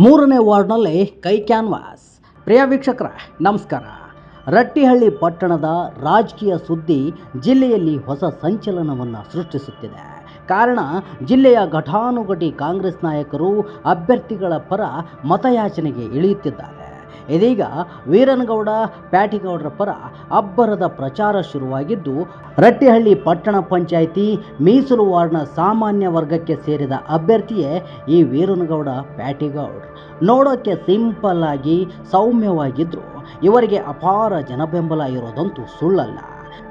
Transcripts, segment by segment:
ಮೂರನೇ ವಾರ್ಡ್ನಲ್ಲಿ ಕೈ ಕ್ಯಾನ್ವಾಸ್. ಪ್ರಿಯ ವೀಕ್ಷಕರ, ನಮಸ್ಕಾರ. ರಟ್ಟಿಹಳ್ಳಿ ಪಟ್ಟಣದ ರಾಜಕೀಯ ಸುದ್ದಿ ಜಿಲ್ಲೆಯಲ್ಲಿ ಹೊಸ ಸಂಚಲನವನ್ನು ಸೃಷ್ಟಿಸುತ್ತಿದೆ. ಕಾರಣ, ಜಿಲ್ಲೆಯ ಘಟಾನುಘಟಿ ಕಾಂಗ್ರೆಸ್ ನಾಯಕರು ಅಭ್ಯರ್ಥಿಗಳ ಪರ ಮತಯಾಚನೆಗೆ ಇಳಿಯುತ್ತಿದ್ದಾರೆ. ಇದೀಗ ವೀರನಗೌಡ, ಪ್ಯಾಟಿಗೌಡರ ಪರ ಅಬ್ಬರದ ಪ್ರಚಾರ ಶುರುವಾಗಿದ್ದು, ರಟ್ಟಿಹಳ್ಳಿ ಪಟ್ಟಣ ಪಂಚಾಯಿತಿ, ಮೀಸಲು ವಾರ್ಡ್ನ ಸಾಮಾನ್ಯ ವರ್ಗಕ್ಕೆ ಸೇರಿದ ಅಭ್ಯರ್ಥಿಯೇ ಈ ವೀರನಗೌಡ, ಪ್ಯಾಟಿಗೌಡ್. ನೋಡೋಕ್ಕೆ ಸಿಂಪಲ್ ಆಗಿ ಸೌಮ್ಯವಾಗಿದ್ದರೂ ಇವರಿಗೆ ಅಪಾರ ಜನಬೆಂಬಲ ಇರೋದಂತೂ ಸುಳ್ಳಲ್ಲ.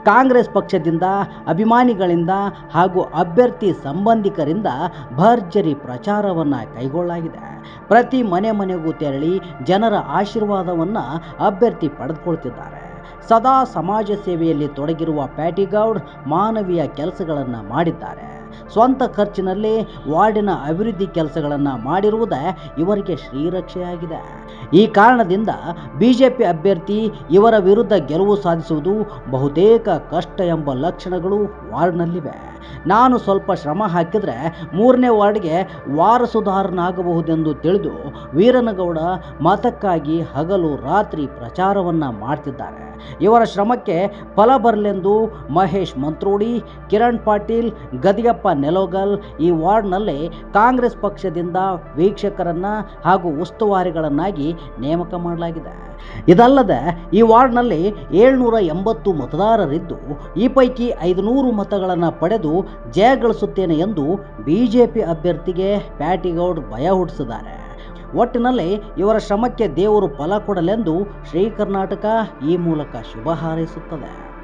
ಕಾಂಗ್ರೆಸ್ ಪಕ್ಷದಿಂದ, ಅಭಿಮಾನಿಗಳಿಂದ ಹಾಗೂ ಅಭ್ಯರ್ಥಿ ಸಂಬಂಧಿಕರಿಂದ ಭರ್ಜರಿ ಪ್ರಚಾರವನ್ನು ಕೈಗೊಳ್ಳಲಾಗಿದೆ. ಪ್ರತಿ ಮನೆ ಮನೆಗೂ ತೆರಳಿ ಜನರ ಆಶೀರ್ವಾದವನ್ನು ಅಭ್ಯರ್ಥಿ ಪಡೆದುಕೊಳ್ತಿದ್ದಾರೆ. ಸದಾ ಸಮಾಜ ಸೇವೆಯಲ್ಲಿ ತೊಡಗಿರುವ ಪ್ಯಾಟಿಗೌಡ್ ಮಾನವೀಯ ಕೆಲಸಗಳನ್ನು ಮಾಡಿದ್ದಾರೆ. ಸ್ವಂತ ಖರ್ಚಿನಲ್ಲಿ ವಾರ್ಡಿನ ಅಭಿವೃದ್ಧಿ ಕೆಲಸಗಳನ್ನು ಮಾಡಿರುವುದೇ ಇವರಿಗೆ ಶ್ರೀರಕ್ಷೆಯಾಗಿದೆ. ಈ ಕಾರಣದಿಂದ ಬಿಜೆಪಿ ಅಭ್ಯರ್ಥಿ ಇವರ ವಿರುದ್ಧ ಗೆಲುವು ಸಾಧಿಸುವುದು ಬಹುತೇಕ ಕಷ್ಟ ಎಂಬ ಲಕ್ಷಣಗಳು ವಾರ್ಡ್ನಲ್ಲಿವೆ. ನಾನು ಸ್ವಲ್ಪ ಶ್ರಮ ಹಾಕಿದರೆ ಮೂರನೇ ವಾರ್ಡ್ಗೆ ವಾರಸುಧಾರನಾಗಬಹುದೆಂದು ತಿಳಿದು ವೀರನಗೌಡ ಮತಕ್ಕಾಗಿ ಹಗಲು ರಾತ್ರಿ ಪ್ರಚಾರವನ್ನು ಮಾಡ್ತಿದ್ದಾರೆ. ಇವರ ಶ್ರಮಕ್ಕೆ ಫಲ ಬರಲೆಂದು ಮಹೇಶ್ ಮಂತ್ರೋಡಿ, ಕಿರಣ್ ಪಾಟೀಲ್ ಗದಿಯಪ್ಪ ನೆಲೋಗಲ್ ಈ ವಾರ್ಡ್ನಲ್ಲಿ ಕಾಂಗ್ರೆಸ್ ಪಕ್ಷದಿಂದ ವೀಕ್ಷಕರನ್ನ ಹಾಗೂ ಉಸ್ತುವಾರಿಗಳನ್ನಾಗಿ ನೇಮಕ ಮಾಡಲಾಗಿದೆ. ಇದಲ್ಲದೆ ಈ ವಾರ್ಡ್ನಲ್ಲಿ ಏಳ್ನೂರ ಎಂಬತ್ತು ಮತದಾರರಿದ್ದು, ಈ ಪೈಕಿ ಐದುನೂರು ಮತಗಳನ್ನು ಪಡೆದು ಜಯಗಳಿಸುತ್ತೇನೆ ಎಂದು ಬಿಜೆಪಿ ಅಭ್ಯರ್ಥಿಗೆ ಪ್ಯಾಟಿಗೌಡ್ ಭಯ ಹುಟ್ಟಿಸಿದ್ದಾರೆ. ಒಟ್ಟಿನಲ್ಲಿ ಇವರ ಶ್ರಮಕ್ಕೆ ದೇವರು ಫಲ ಕೊಡಲೆಂದು ಶ್ರೀ ಕರ್ನಾಟಕ ಈ ಮೂಲಕ ಶುಭ ಹಾರೈಸುತ್ತದೆ.